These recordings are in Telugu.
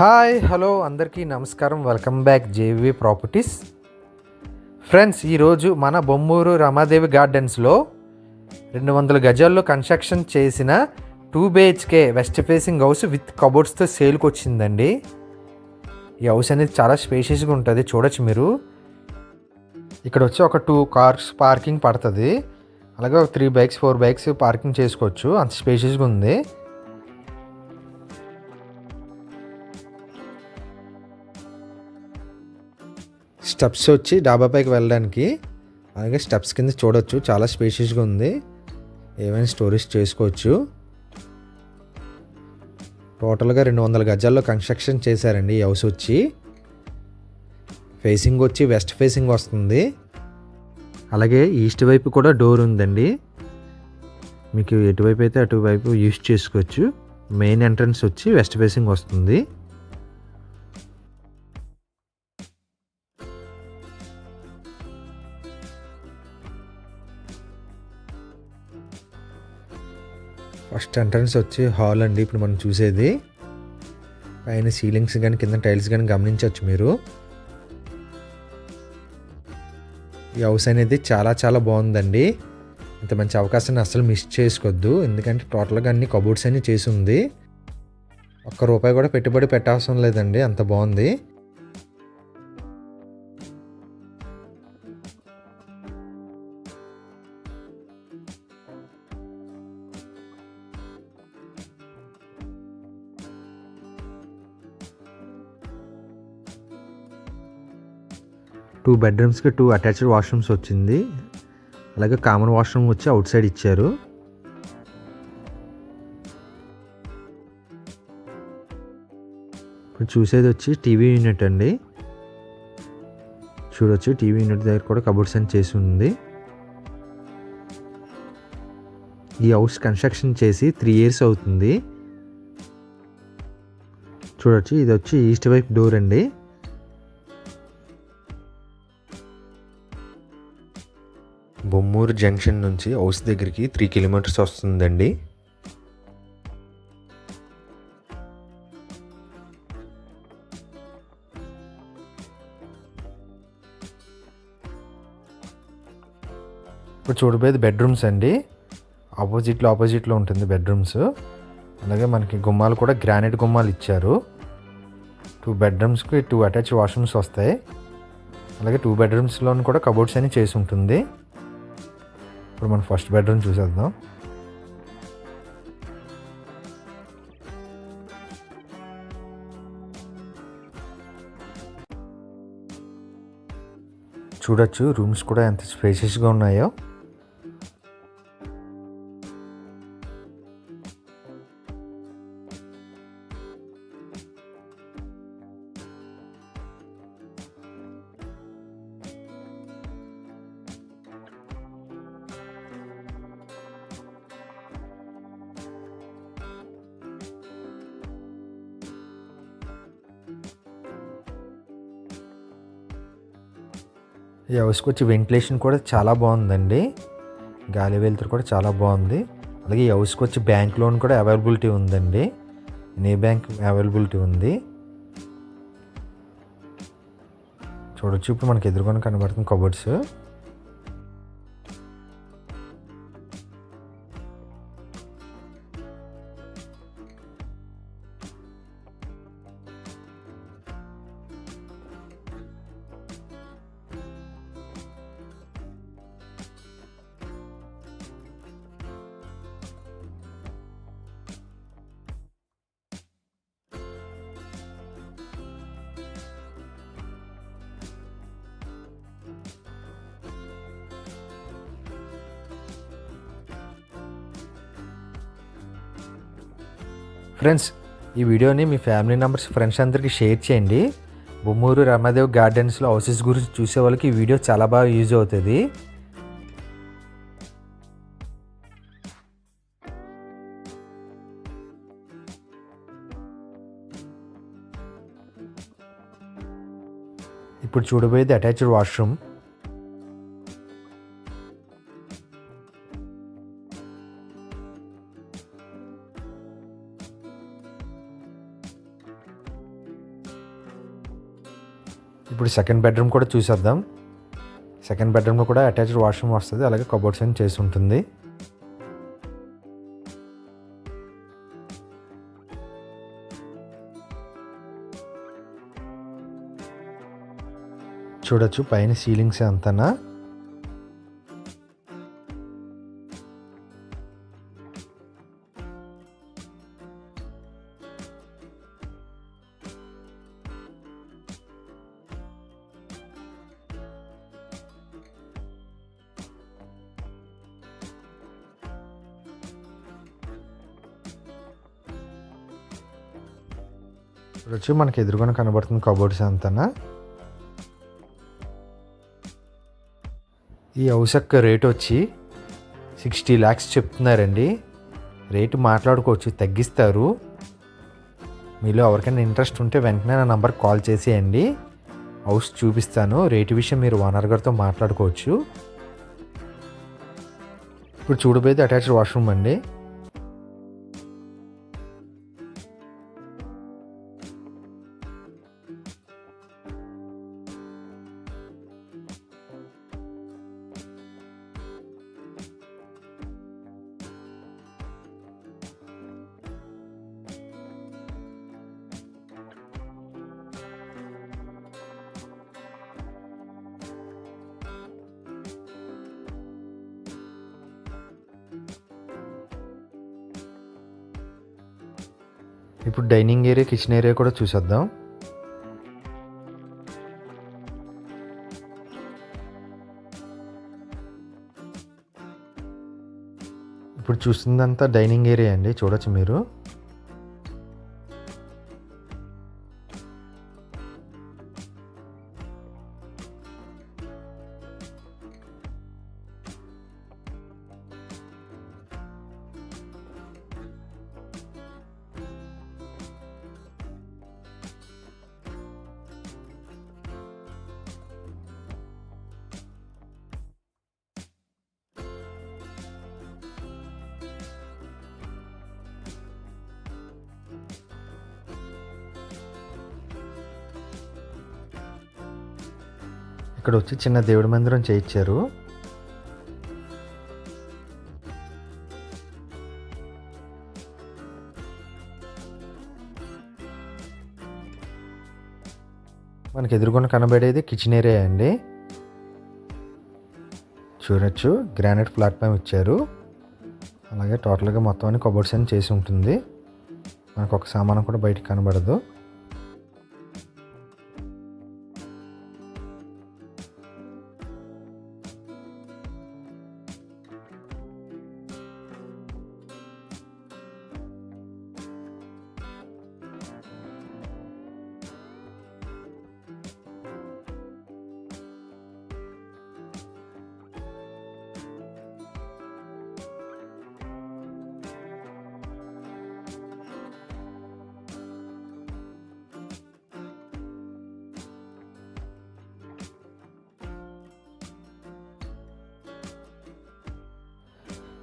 హాయ్ హలో అందరికీ నమస్కారం. Welcome back JV properties. Friends ఈరోజు మన బొమ్మూరు రమాదేవి గార్డెన్స్లో రెండు వందల గజాల్లో కన్స్ట్రక్షన్ చేసిన two BHK west facing house with కబోర్డ్స్తో సేల్కి వచ్చిందండి ఈ హౌస్ అనేది చాలా స్పేషియస్గా ఉంటుంది చూడొచ్చు మీరు. ఇక్కడ వచ్చి ఒక టూ కార్స్ పార్కింగ్ పడుతుంది. అలాగే ఒక three bikes four bikes parking చేసుకోవచ్చు అంత స్పేషియస్గా ఉంది. స్టెప్స్ వచ్చి డాబా పైకి వెళ్ళడానికి. అలాగే స్టెప్స్ కింద చూడొచ్చు. చాలా స్పేషియస్గా ఉంది. ఏమైనా స్టోరేజ్ చేసుకోవచ్చు. టోటల్గా రెండు వందల గజాల్లో కన్స్ట్రక్షన్ చేశారండి ఈ హౌస్ వచ్చి. ఫేసింగ్ వచ్చి వెస్ట్ ఫేసింగ్ వస్తుంది. అలాగే ఈస్ట్ వైపు కూడా డోర్ ఉందండి. మీకు ఎటువైపు అయితే అటువైపు యూస్ చేసుకోవచ్చు. మెయిన్ ఎంట్రన్స్ వచ్చి వెస్ట్ ఫేసింగ్ వస్తుంది. ఫస్ట్ ఎంట్రన్స్ వచ్చి హాల్ అండి ఇప్పుడు మనం చూసేది. పైన సీలింగ్స్ కానీ కింద టైల్స్ కానీ గమనించవచ్చు మీరు. ఈ హౌస్ అనేది చాలా చాలా బాగుందండి. ఇంత మంచి అవకాశాన్ని అస్సలు మిస్ చేసుకోవద్దు ఎందుకంటే టోటల్గా అన్ని కబోర్డ్స్ అన్నీ చేసి ఉంది. ఒక్క రూపాయి కూడా పెట్టుబడి పెట్టవసరం లేదండి. అంత బాగుంది. టూ బెడ్రూమ్స్కి టూ అటాచ్డ్ వాష్రూమ్స్ వచ్చింది. అలాగే కామన్ వాష్రూమ్ వచ్చి అవుట్ సైడ్ ఇచ్చారు. ఇప్పుడు చూసేది వచ్చి టీవీ యూనిట్ అండి. చూడొచ్చు టీవీ యూనిట్ దగ్గర కూడా కబోర్డ్స్ అని చేసి ఉంది. ఈ హౌస్ కన్స్ట్రక్షన్ చేసి త్రీ ఇయర్స్ అవుతుంది. చూడొచ్చు ఇది వచ్చి ఈస్ట్ వైపు డోర్ అండి. బొమ్మూరు జంక్షన్ నుంచి హౌస్ దగ్గరికి త్రీ కిలోమీటర్స్ వస్తుందండి. ఇప్పుడు చూడబోయేది బెడ్రూమ్స్ అండి. ఆపోజిట్లో ఆపోజిట్లో ఉంటుంది బెడ్రూమ్స్. అలాగే మనకి గుమ్మాలు కూడా గ్రానైట్ గుమ్మాలు ఇచ్చారు. టూ బెడ్రూమ్స్కి టూ అటాచ్ వాష్రూమ్స్ వస్తాయి. అలాగే టూ బెడ్రూమ్స్లో కూడా కబోర్డ్స్ అని చేసి ఉంటుంది. ఇప్పుడు మనం ఫస్ట్ బెడ్రూమ్ చూసేద్దాం. చూడొచ్చు రూమ్స్ కూడా ఎంత స్పేషియస్గా ఉన్నాయో. ఈ హౌస్కి వచ్చి వెంటిలేషన్ కూడా చాలా బాగుందండి. గాలి వెలుతురు కూడా చాలా బాగుంది. అలాగే ఈ హౌస్కి వచ్చి బ్యాంక్ లోన్ కూడా అవైలబిలిటీ ఉందండి. నే బ్యాంక్ అవైలబిలిటీ ఉంది. చూడొచ్చు ఇప్పుడు మనకి ఎదురుకొని కనబడుతుంది కబోర్డ్స్ ఫ్రెండ్స్ ఈ వీడియోని మీ ఫ్యామిలీ మెంబర్స్ ఫ్రెండ్స్ అందరికీ షేర్ చేయండి. బొమ్మూరు రమాదేవ్ గార్డెన్స్లో హౌసెస్ గురించి చూసే వాళ్ళకి ఈ వీడియో చాలా బాగా యూజ్ అవుతుంది. ఇప్పుడు చూడబోయేది అటాచ్డ్ వాష్రూమ్. ఇప్పుడు సెకండ్ బెడ్రూమ్ కూడా చూసేద్దాం. సెకండ్ బెడ్రూమ్లో కూడా అటాచ్డ్ వాష్రూమ్ వస్తుంది అలాగే కబోర్డ్స్ అని చేసి ఉంటుంది. చూడొచ్చు పైన సీలింగ్స్ అంతనా? వచ్చి మనకి ఎదురుగానే కనబడుతుంది కబోర్డ్స్ అంతనా ఈ హౌస్ యొక్క రేట్ వచ్చి సిక్స్టీ ల్యాక్స్ చెప్తున్నారండి. రేటు మాట్లాడుకోవచ్చు తగ్గిస్తారు. మీలో ఎవరికైనా ఇంట్రెస్ట్ ఉంటే వెంటనే నా నంబర్ కాల్ చేసేయండి. హౌస్ చూపిస్తాను రేటు విషయం మీరు ఓనర్ గారితో మాట్లాడుకోవచ్చు. ఇప్పుడు చూడబోయేది అటాచ్డ్ వాష్రూమ్ అండి. ఇప్పుడు డైనింగ్ ఏరియా కిచెన్ ఏరియా కూడా చూసేద్దాం. ఇప్పుడు చూసిందంతా డైనింగ్ ఏరియా అండి చూడొచ్చు మీరు. ఇక్కడ వచ్చి చిన్న దేవుడి మందిరం చేయించారు. మనకి ఎదుర్కొన్న కనబడేది కిచెన్ ఏరియా అండి. చూడొచ్చు గ్రానైట్ ప్లాట్ఫామ్ ఇచ్చారు. అలాగే టోటల్గా మొత్తం అన్ని కబోర్డ్స్ అని చేసి ఉంటుంది. మనకు ఒక సామానం కూడా బయటకు కనబడదు.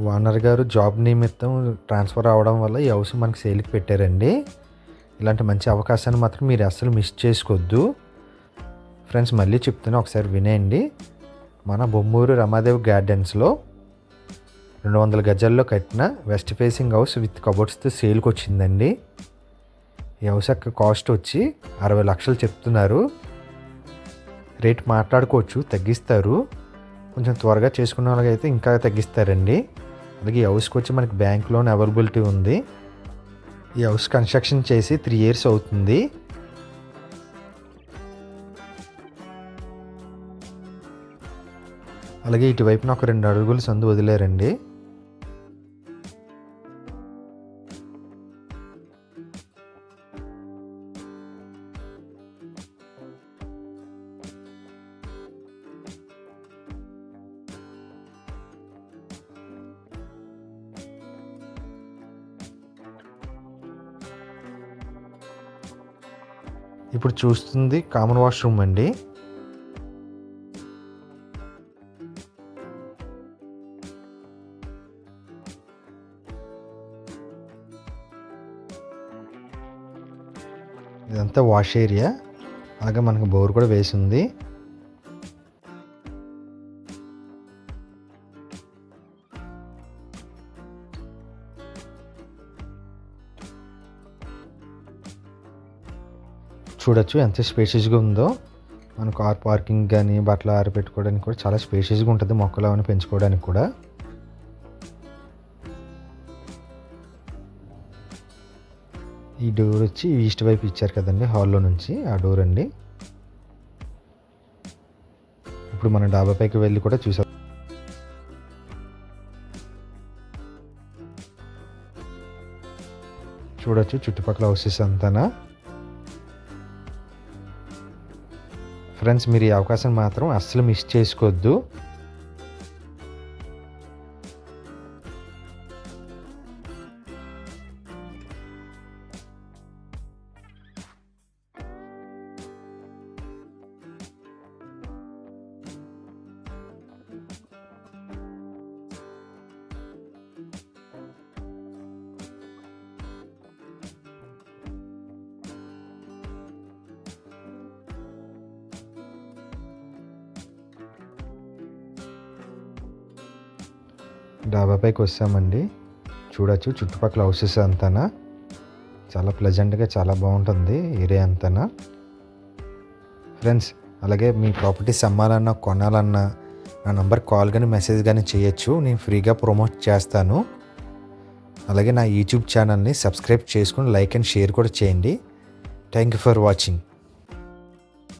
ఓనర్ గారు జాబ్ నిమిత్తం ట్రాన్స్ఫర్ అవడం వల్ల ఈ హౌస్ మనకి సేల్కి పెట్టారండి. ఇలాంటి మంచి అవకాశాన్ని మాత్రం మీరు అస్సలు మిస్ చేసుకోవద్దు ఫ్రెండ్స్ మళ్ళీ చెప్తున్నా ఒకసారి వినేయండి మన బొమ్మూరు రమాదేవి గార్డెన్స్లో రెండు వందల గజాల్లో కట్టిన వెస్ట్ ఫేసింగ్ హౌస్ విత్ కబోర్డ్స్తో సేల్కి వచ్చిందండి. ఈ హౌస్ యొక్క కాస్ట్ వచ్చి అరవై లక్షలు చెప్తున్నారు. రేట్ మాట్లాడుకోవచ్చు తగ్గిస్తారు. కొంచెం త్వరగా చేసుకున్న వాళ్ళకైతే ఇంకా తగ్గిస్తారండి. అలాగే ఈ హౌస్కి వచ్చి మనకి బ్యాంక్ లోన్ అవైలబిలిటీ ఉంది. ఈ హౌస్ కన్స్ట్రక్షన్ చేసి త్రీ ఇయర్స్ అవుతుంది. అలాగే ఇటువైపున ఒక రెండు అడుగులు సందు వదిలేరండి. ఇప్పుడు చూస్తుంది కామన్ వాష్రూమ్ అండి. ఇదంతా వాష్ ఏరియా అలాగే మనకు బోర్ కూడా వేసి ఉంది. చూడొచ్చు. ఎంత స్పేషియస్గా ఉందో. మన కార్ పార్కింగ్ కానీ బట్టలు ఆరబెట్టుకోవడానికి కూడా చాలా స్పేషియస్గా ఉంటుంది మొక్కలు అవన్నీ పెంచుకోవడానికి కూడా. ఈ డోర్ వచ్చి ఈస్ట్ వైపు ఇచ్చారు కదండి హాల్లో నుంచి ఆ డోర్ అండి. ఇప్పుడు మన డాబా పైకి వెళ్ళి కూడా చూసాం చూడొచ్చు చుట్టుపక్కల హౌసెస్ అంతానా. ఫ్రెండ్స్ మీరు ఈ అవకాశం మాత్రం అస్సలు మిస్ చేసుకోవద్దు. డాబాపైకి వస్తామండి. చూడొచ్చు చుట్టుపక్కల హౌసెస్ అంతానా? చాలా ప్లెజెంట్గా చాలా బాగుంటుంది ఏరియా అంతానా? ఫ్రెండ్స్ అలాగే మీ ప్రాపర్టీస్ అమ్మాలన్నా కొనాలన్నా నా నంబర్ కాల్ కానీ మెసేజ్ కానీ చేయొచ్చు. నేను ఫ్రీగా ప్రమోట్ చేస్తాను. అలాగే నా యూట్యూబ్ ఛానల్ని సబ్స్క్రైబ్ చేసుకుని లైక్ అండ్ షేర్ కూడా చేయండి. Thank you for watching